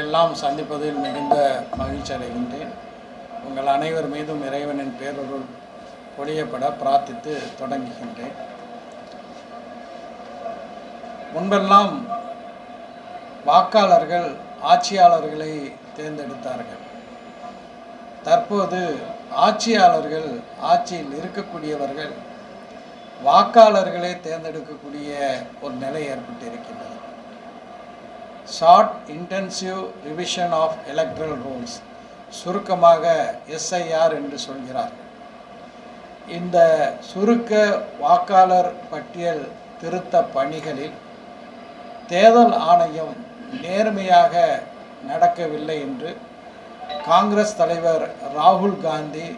எல்லாம் சந்திப்பதில் மிகுந்த மகிழ்ச்சி அடைகின்றேன். உங்கள் அனைவர் மீதும் இறைவனின் பேரொருள் பொழியப்பட பிரார்த்தித்து தொடங்குகின்றேன். முன்பெல்லாம் வாக்காளர்கள் ஆட்சியாளர்களை தேர்ந்தெடுத்தார்கள். தற்போது ஆட்சியாளர்கள் ஆட்சியில் இருக்கக்கூடியவர்கள் வாக்காளர்களை தேர்ந்தெடுக்கக்கூடிய ஒரு நிலை ஏற்பட்டிருக்கின்றது. Short intensive revision of electoral rules சுருக்கமாக எஸ்ஐஆர் என்று சொல்கிறார். இந்த சுருக்க வாக்காளர் பட்டியல் திருத்த பணிகளில் தேர்தல் ஆணையம் நேர்மையாக நடக்கவில்லை என்று காங்கிரஸ் தலைவர் ராகுல் காந்தி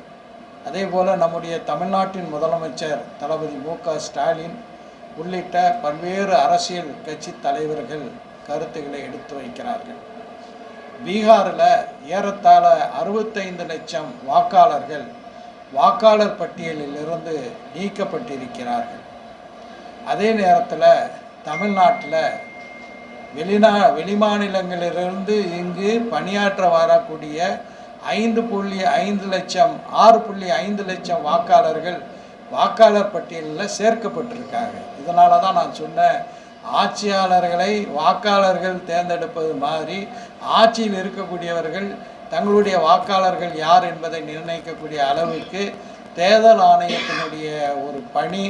அதேபோல நம்முடைய தமிழ்நாட்டின் முதலமைச்சர் தளபதி மு க ஸ்டாலின் உள்ளிட்ட பல்வேறு அரசியல் கட்சி தலைவர்கள் கருத்துக்களை எடுத்து வைக்கிறார்கள். பீகாரில் ஏறத்தாழ அறுபத்தைந்து லட்சம் வாக்காளர்கள் வாக்காளர் பட்டியலில் இருந்து நீக்கப்பட்டிருக்கிறார்கள். அதே நேரத்தில் தமிழ்நாட்டில் வெளிநா வெளிமாநிலங்களிலிருந்து இங்கு பணியாற்ற வரக்கூடிய ஐந்து புள்ளி ஐந்து லட்சம் ஆறு புள்ளி ஐந்து லட்சம் வாக்காளர்கள் வாக்காளர் பட்டியலில் சேர்க்கப்பட்டிருக்காங்க. இதனால தான் நான் சொன்னேன் ஆட்சியாளர்களை வாக்காளர்கள் தேர்ந்தெடுப்பது மாதிரி ஆட்சியில் இருக்கக்கூடியவர்கள் தங்களுடைய வாக்காளர்கள் யார் என்பதை நிர்ணயிக்கக்கூடிய அளவுக்கு தேர்தல் ஆணையத்தினுடைய ஒரு பணி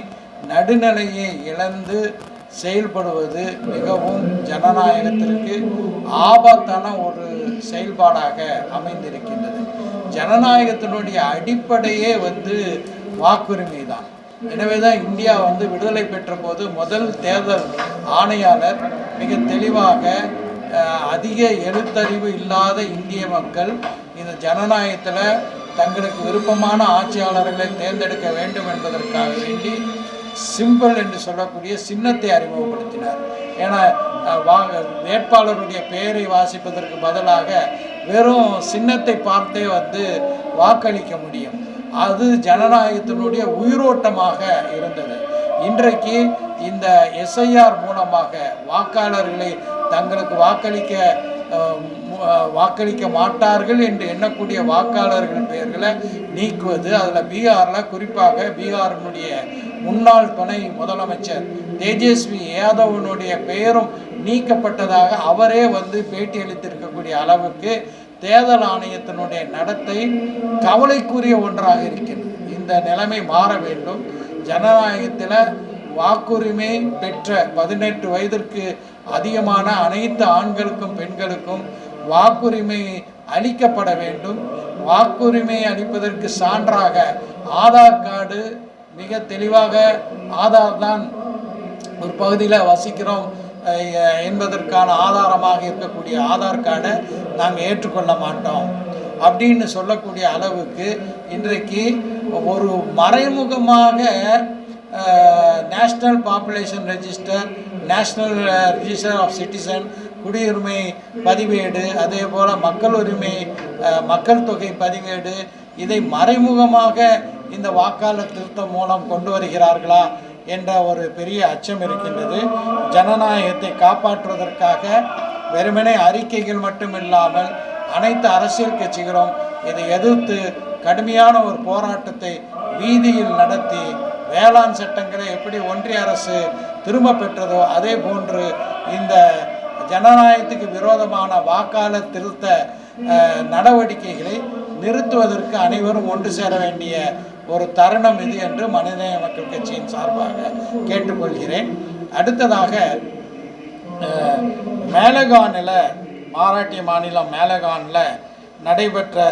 நடுநிலையை இழந்து செயல்படுவது மிகவும் ஜனநாயகத்திற்கு ஆபத்தான ஒரு செயல்பாடாக அமைந்திருக்கின்றது. ஜனநாயகத்தினுடைய அடிப்படையே வந்து வாக்குரிமை தான். எனவே தான் இந்தியா வந்து விடுதலை பெற்ற போது முதல் தேர்தல் ஆணையாளர் மிக தெளிவாக அதிக எழுத்தறிவு இல்லாத இந்திய மக்கள் இந்த ஜனநாயகத்தில் தங்களுக்கு விருப்பமான ஆட்சியாளர்களை தேர்ந்தெடுக்க வேண்டும் என்பதற்காக வேண்டி சிம்பிள் என்று சொல்லக்கூடிய சின்னத்தை அறிமுகப்படுத்தினார். ஏன்னா அஹ், வேட்பாளருடைய பெயரை வாசிப்பதற்கு பதிலாக வெறும் சின்னத்தை பார்த்தே வந்து வாக்களிக்க முடியும். அது ஜனநாயகத்தினுடைய உயிரோட்டமாக இருந்தது. இன்றைக்கு இந்த எஸ்ஐஆர் மூலமாக வாக்காளர்களை தங்களுக்கு வாக்களிக்க வாக்களிக்க மாட்டார்கள் என்று எண்ணக்கூடிய வாக்காளர்கள் பெயர்களை நீக்குவது. அதில் பீகாரில் குறிப்பாக பீகாரினுடைய முன்னாள் துணை முதலமைச்சர் தேஜஸ்வி யாதவனுடைய பெயரும் நீக்கப்பட்டதாக அவரே வந்து பேட்டி அளித்திருக்கக்கூடிய அளவுக்கு தேர்தல் ஆணையத்தினுடைய நடத்தை கவலைக்குரிய ஒன்றாக இருக்கிறது இந்த நிலைமை மாற வேண்டும். ஜனநாயகத்தில் வாக்குரிமை பெற்ற பதினெட்டு வயதிற்கு அதிகமான அனைத்து ஆண்களுக்கும் பெண்களுக்கும் வாக்குரிமை அளிக்கப்பட வேண்டும். வாக்குரிமை அளிப்பதற்கு சான்றாக ஆதார் கார்டு மிக தெளிவாக ஆதார் தான் ஒரு பகுதியில் வசிக்கிறோம். என்பதற்கான ஆதாரமாக இருக்கக்கூடிய ஆதார் கார்டை நாங்கள் ஏற்றுக்கொள்ள மாட்டோம். அப்படின்னு சொல்லக்கூடிய அளவுக்கு இன்றைக்கு ஒரு மறைமுகமாக national population register national register of citizen குடியுரிமை பதிவேடு அதே போல் மக்கள் உரிமை மக்கள் தொகை பதிவேடு இதை மறைமுகமாக இந்த வாக்காளர் திருத்தம் மூலம் கொண்டு வருகிறார்களா? என்ற ஒரு பெரிய அச்சம் இருக்கின்றது. ஜனநாயகத்தை காப்பாற்றுவதற்காக வெறுமனே அறிக்கைகள் மட்டும் இல்லாமல் அனைத்து அரசியல் கட்சிகளும் இதை எதிர்த்து கடுமையான ஒரு போராட்டத்தை வீதியில் நடத்தி வேளாண் சட்டங்களை எப்படி ஒன்றிய அரசு திரும்ப பெற்றதோ அதே போன்று இந்த ஜனநாயகத்துக்கு விரோதமான வாக்காளர் திருத்த நடவடிக்கைகளை நிறுத்துவதற்கு அனைவரும் ஒன்று சேர வேண்டிய ஒரு தருணம் இது என்று மனிதநேய மக்கள் கட்சியின் சார்பாக கேட்டுக்கொள்கிறேன். அடுத்ததாக மேலகானில் மராட்டிய மாநிலம் மேலகானில் நடைபெற்ற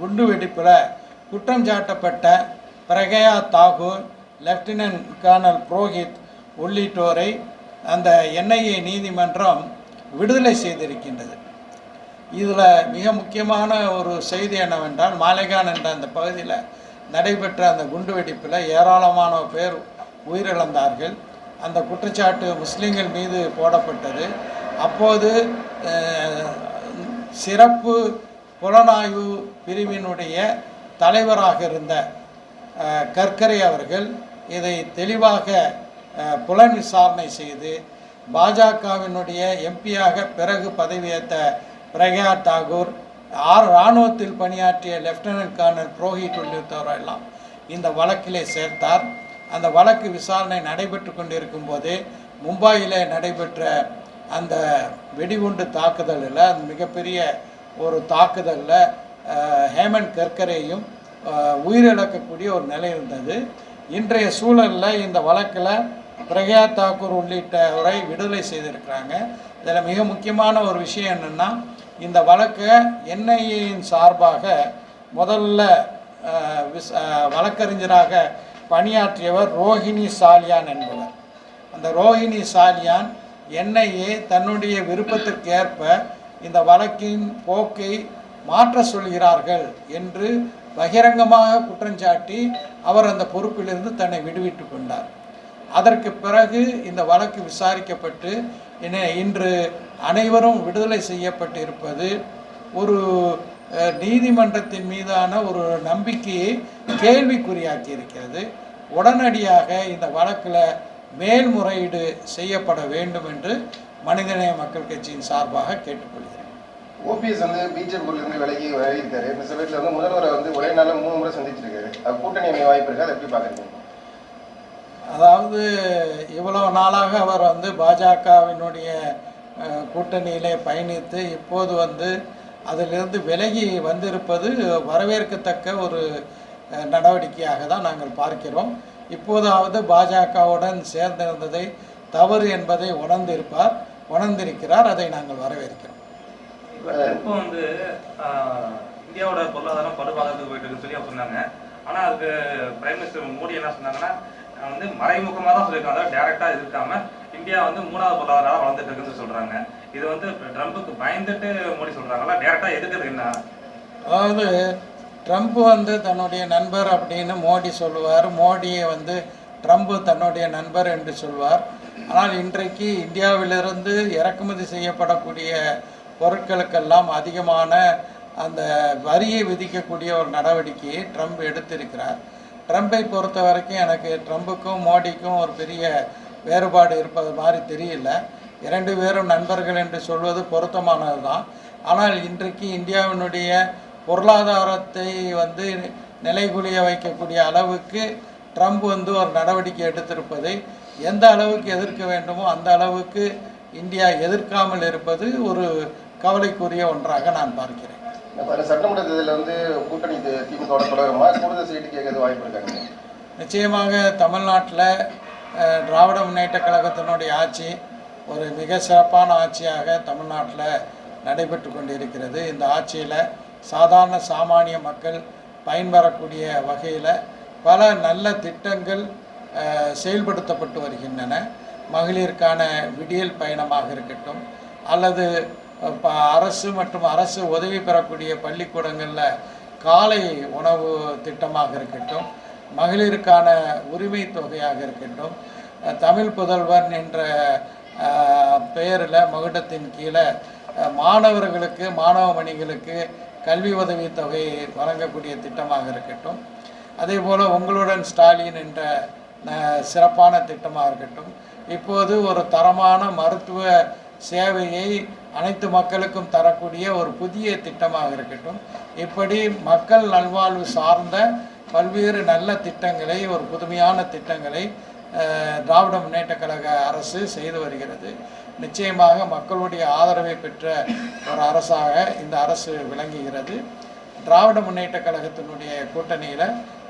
குண்டுவெடிப்பில் குற்றம் சாட்டப்பட்ட பிரகயா தாகூர் லெப்டினன்ட் கர்னல் புரோஹித் உள்ளிட்டோரை அந்த என்ஐஏ நீதிமன்றம் விடுதலை செய்திருக்கின்றது. இதில் மிக முக்கியமான ஒரு செய்தி என்னவென்றால் மாலைகான் என்ற அந்த பகுதியில் நடைபெற்ற அந்த குண்டுவெடிப்பில் ஏராளமான பேர் உயிரிழந்தார்கள். அந்த குற்றச்சாட்டு முஸ்லீம்கள் மீது போடப்பட்டது. அப்போது சிறப்பு புலனாய்வு பிரிவினுடைய தலைவராக இருந்த கர்க்கரை அவர்கள் இதை தெளிவாக புலன் விசாரணை செய்து பாஜகவினுடைய எம்பியாக பிறகு பதவியேற்ற பிரக்யா தாகூர் ஆர் இராணுவத்தில் பணியாற்றிய லெப்டினன்ட் கர்னல் புரோஹித் உள்ளிட்டவரெல்லாம் இந்த வழக்கிலே சேர்த்தார். அந்த வழக்கு விசாரணை நடைபெற்று கொண்டிருக்கும் போது மும்பாயிலே நடைபெற்ற அந்த வெடிகுண்டு தாக்குதலில் அந்த மிகப்பெரிய ஒரு தாக்குதலில் ஹேமந்த் கர்கரேயும் உயிரிழக்கக்கூடிய ஒரு நிலை இருந்தது. இன்றைய சூழலில் இந்த வழக்கில் பிரக்யா தாக்கூர் உள்ளிட்டவரை விடுதலை செய்திருக்கிறாங்க. இதில் மிக முக்கியமான ஒரு விஷயம் என்னென்னா இந்த வழக்கை என்ஐஏயின் சார்பாக முதல்ல விஸ் வழக்கறிஞராக பணியாற்றியவர் ரோஹிணி சாலியான் என்பவர். அந்த ரோஹிணி சாலியான் என்ஐஏ தன்னுடைய விருப்பத்திற்கேற்ப இந்த வழக்கின் போக்கை மாற்ற சொல்கிறார்கள் என்று பகிரங்கமாக குற்றஞ்சாட்டி அவர் அந்த பொறுப்பிலிருந்து தன்னை விடுவிட்டு கொண்டார். அதற்கு பிறகு இந்த வழக்கு விசாரிக்கப்பட்டு இன்று அனைவரும் விடுதலை செய்யப்பட்டிருப்பது ஒரு நீதிமன்றத்தின் மீதான ஒரு நம்பிக்கையை கேள்விக்குறியாக்கி இருக்கிறது உடனடியாக இந்த வழக்கில் மேல்முறையீடு செய்யப்பட வேண்டும் என்று மனிதநேய மக்கள் கட்சியின் சார்பாக கேட்டுக்கொள்கிறேன். ஓபிஎஸ் வந்து பிஜேபி இருந்து விலகி விலகியிருக்காரு இந்த சமயத்தில் வந்து முதல்வரை வந்து ஒரே நாளில் மூணு முறை சந்திச்சிருக்காரு. அது கூட்டணி அமைய வாய்ப்பு இருக்கு? அதை எப்படி பார்க்குறீங்க? அதாவது இவ்வளவு நாளாக அவர் வந்து பாஜகவினுடைய கூட்டணியிலே பயணித்து இப்போது வந்து அதிலிருந்து விலகி வந்திருப்பது வரவேற்கத்தக்க ஒரு நடவடிக்கையாக தான் நாங்கள் பார்க்கிறோம். இப்போதாவது பாஜகவுடன் சேர்ந்திருந்ததை தவறு என்பதை உணர்ந்திருப்பார் உணர்ந்திருக்கிறார் அதை நாங்கள் வரவேற்கிறோம். இப்போ வந்து இந்தியாவோட பொருளாதாரம் படுபாதத்துக்கு போயிட்டு சொல்லி சொன்னாங்க. ஆனால் அதுக்கு பிரைம் மினிஸ்டர் மோடி என்ன சொன்னாங்கன்னா நான் வந்து மறைமுகமாக தான் சொல்லியிருக்காங்க. அதாவது டேரெக்டாக இருக்காமல் இந்தியா வந்து மூணாவது பொருளாதாரம் வளர்ந்துட்டு இருக்குன்னு சொல்றாங்க. இது வந்து ட்ரம்புக்கு பயந்துட்டு மோடி சொல்றாங்களா? டேரக்டா எதுக்குறது என்ன? அதாவது ட்ரம்ப் வந்து தன்னுடைய நண்பர் அப்படின்னு மோடி சொல்லுவார். மோடியை வந்து ட்ரம்ப் தன்னுடைய நண்பர் என்று சொல்வார். ஆனால் இன்றைக்கு இந்தியாவிலிருந்து இறக்குமதி செய்யப்படக்கூடிய பொருட்களுக்கெல்லாம் அதிகமான அந்த வரியை விதிக்கக்கூடிய ஒரு நடவடிக்கையை ட்ரம்ப் எடுத்திருக்கிறார். ட்ரம்பை பொறுத்த வரைக்கும் எனக்கு ட்ரம்புக்கும் மோடிக்கும் ஒரு பெரிய வேறுபாடு இருப்பது மாதிரி தெரியல. இரண்டு பேரும் நண்பர்கள் என்று சொல்வது பொருத்தமானது தான் ஆனால் இன்றைக்கு இந்தியாவினுடைய பொருளாதாரத்தை வந்து நிலைகுலிய வைக்கக்கூடிய அளவுக்கு ட்ரம்ப் வந்து ஒரு நடவடிக்கை எடுத்திருப்பதை எந்த அளவுக்கு எதிர்க்க வேண்டுமோ அந்த அளவுக்கு இந்தியா எதிர்க்காமல் இருப்பது ஒரு கவலைக்குரிய ஒன்றாக நான் பார்க்கிறேன். சட்டமன்ற தேர்தலில் வந்து கூட்டணி தி- திமுகவோட தொடருமா? கூடுதல் சீட்டு கேட்கறது வாய்ப்பு இருக்காங்க நிச்சயமாக தமிழ்நாட்டில் திராவிட முன்னேற்ற கழகத்தினுடைய ஆட்சி ஒரு மிக சிறப்பான ஆட்சியாக தமிழ்நாட்டில் நடைபெற்று கொண்டிருக்கிறது. இந்த ஆட்சியில் சாதாரண சாமானிய மக்கள் பயன்பெறக்கூடிய வகையில் பல நல்ல திட்டங்கள் செயல்படுத்தப்பட்டு வருகின்றன. மகளிருக்கான விடியல் பயணமாக இருக்கட்டும் அல்லது இப்போ ப- அரசு மற்றும் அரசு உதவி பெறக்கூடிய பள்ளிக்கூடங்களில் காலை உணவு திட்டமாக இருக்கட்டும் மகளிருக்கான உரிமை தொகையாக இருக்கட்டும் தமிழ் புதல்வன் என்ற பெயரில் மகுடத்தின் கீழே மாணவர்களுக்கு மாணவ மணிகளுக்கு கல்வி உதவி தொகை வழங்கக்கூடிய திட்டமாக இருக்கட்டும். அதே போல் உங்களுடன் ஸ்டாலின் என்ற சிறப்பான திட்டமாக இருக்கட்டும். இப்போது ஒரு தரமான மருத்துவ சேவையை அனைத்து மக்களுக்கும் தரக்கூடிய ஒரு புதிய திட்டமாக இருக்கட்டும். இப்படி மக்கள் நல்வாழ்வு சார்ந்த பல்வேறு நல்ல திட்டங்களை ஒரு புதுமையான திட்டங்களை திராவிட முன்னேற்ற கழக அரசு செய்து வருகிறது. நிச்சயமாக மக்களுடைய ஆதரவை பெற்ற ஒரு அரசாக இந்த அரசு விளங்குகிறது. திராவிட முன்னேற்ற கழகத்தினுடைய கூட்டணியில்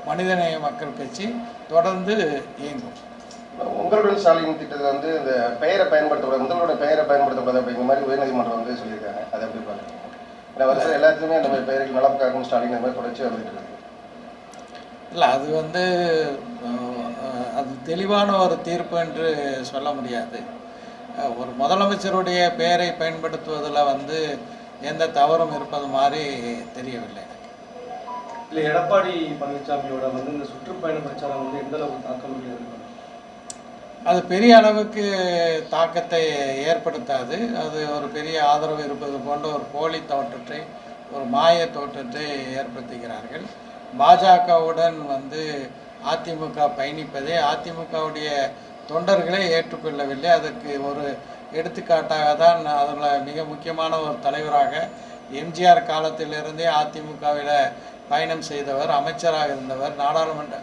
மனிதநேய மக்கள் கட்சி தொடர்ந்து இயங்கும். உங்களுடைய ஸ்டாலின் திட்டத்தில் வந்து இந்த பெயரை பயன்படுத்தக்கூடாது முதல்வருடைய பெயரை பயன்படுத்தக்கூடாது அப்படிங்கிற மாதிரி உயர்நீதிமன்றம் வந்து சொல்லியிருக்காங்க. அதை எப்படி பார்க்குறீங்க? ஏன்னா வருஷம் எல்லாத்துலேயுமே அந்த மாதிரி பெயருக்கு நலப்புக்காகவும் ஸ்டாலின் அந்த மாதிரி தொடர்ச்சி வந்துட்டு இருக்கு. இல்லை அது வந்து அது தெளிவான ஒரு தீர்ப்பு என்று சொல்ல முடியாது. ஒரு முதலமைச்சருடைய பெயரை பயன்படுத்துவதில் வந்து எந்த தவறும் இருப்பது மாதிரி தெரியவில்லை. இல்லை எடப்பாடி பழனிசாமியோட வந்து இந்த சுற்றுப்பயண பிரச்சாரம் வந்து எந்த அளவுக்கு தாக்கம் அது பெரிய அளவுக்கு தாக்கத்தை ஏற்படுத்தாது. அது ஒரு பெரிய ஆதரவு இருப்பது போன்ற ஒரு போலி தோற்றத்தை ஒரு மாய தோற்றத்தை ஏற்படுத்துகிறார்கள். பாஜகவுடன் வந்து அதிமுக பயணிப்பதை அதிமுகவுடைய தொண்டர்களே ஏற்றுக்கொள்ளவில்லை. அதற்கு ஒரு எடுத்துக்காட்டாக தான் அதில் மிக முக்கியமான ஒரு தலைவராக எம்ஜிஆர் காலத்திலிருந்தே அதிமுகவில் பயணம் செய்தவர் அமைச்சராக இருந்தவர் நாடாளுமன்ற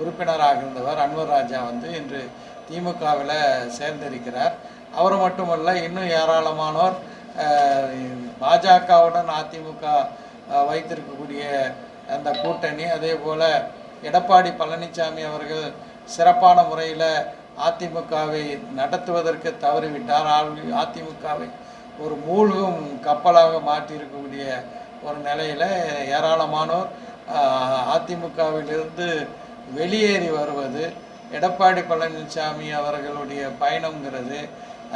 உறுப்பினராக இருந்தவர் அன்வர் ராஜா வந்து இன்று திமுகவில் சேர்ந்திருக்கிறார். அவர் மட்டுமல்ல இன்னும் ஏராளமானோர் பாஜகவுடன் அதிமுக வைத்திருக்கக்கூடிய அந்த கூட்டணி. அதே போல் எடப்பாடி பழனிசாமி அவர்கள் சிறப்பான முறையில் அதிமுகவை நடத்துவதற்கு தவறிவிட்டார். அதிமுகவை ஒரு மூழ்கும் கப்பலாக மாற்றியிருக்கக்கூடிய ஒரு நிலையில் ஏராளமானோர் அதிமுகவிலிருந்து வெளியேறி வருவது எடப்பாடி பழனிசாமி அவர்களுடைய பயணங்கிறது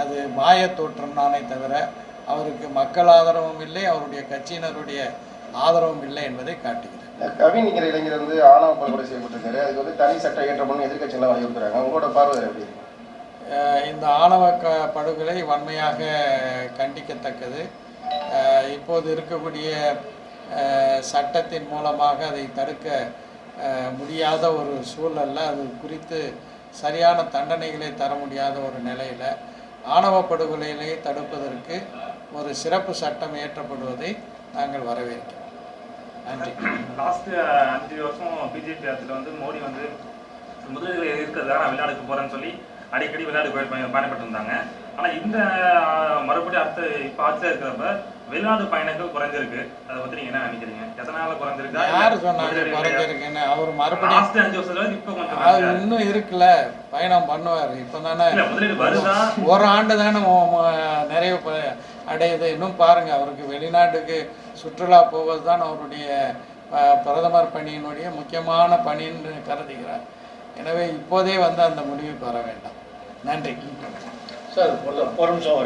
அது மாயத்தோற்றம் தானே தவிர அவருக்கு மக்கள் ஆதரவும் இல்லை அவருடைய கட்சியினருடைய ஆதரவும் இல்லை என்பதை காட்டுகிறது. கவின்கிற இளைஞர் வந்து ஆணவ படுகொலை செய்யப்பட்டிருக்காரு. அதுக்கு வந்து தனி சட்டம் இயற்றப்படும் எதிர்க்கட்சிகள்லாம் வலியுறுத்துறாங்க உங்களோட பார்வை எப்படி இந்த ஆணவ க படுகொலை வன்மையாக கண்டிக்கத்தக்கது. இப்போது இருக்கக்கூடிய சட்டத்தின் மூலமாக அதை தடுக்க முடியாத ஒரு சூழல்ல அது குறித்து சரியான தண்டனைகளை தர முடியாத ஒரு நிலையில் ஆணவ படுகொலைகளை தடுப்பதற்கு ஒரு சிறப்பு சட்டம் இயற்றப்படுவதை நாங்கள் வரவேற்கிறோம் நன்றி. லாஸ்ட் அஞ்சு வருஷம் பிஜேபி ஆட்சியில் வந்து மோடி வந்து முதலீடுகளை இருக்கிறதுக்காக நான் வெளிநாடுக்கு போறேன்னு சொல்லி அடிக்கடி வெளிநாடு போய் பயண- பயணப்பட்டு இருந்தாங்க ஆனா இந்த மறுபடியும் அடுத்த இப்ப ஆட்சியா இருக்கிறப்ப வெளிநாடு பயணங்கள் குறைஞ்சிருக்கு. அதை பத்தி நீங்க என்ன நினைக்கிறீங்க? எதனால குறைஞ்சிருக்கா? யார் சொன்னாங்க குறைஞ்சிருக்குன்னு? அவர் மறுபடியும் லாஸ்ட் அஞ்சு வருஷத்துல இப்ப கொஞ்சம் அது. இன்னும் இருக்குல்ல. பயணம் பண்ணுவார். இப்போ தானே முதலீடு வருதா? ஒரு ஆண்டு தானே ப- அடையுது இன்னும் பாருங்கள் அவருக்கு வெளிநாட்டுக்கு சுற்றுலா போவது தான் அவருடைய பிரதமர் பணியினுடைய முக்கியமான பணின்னு கருதுகிறார். எனவே இப்போதே வந்து அந்த முடிவு பெற வேண்டாம். நன்றி. சார் ஒரு நிமிஷம்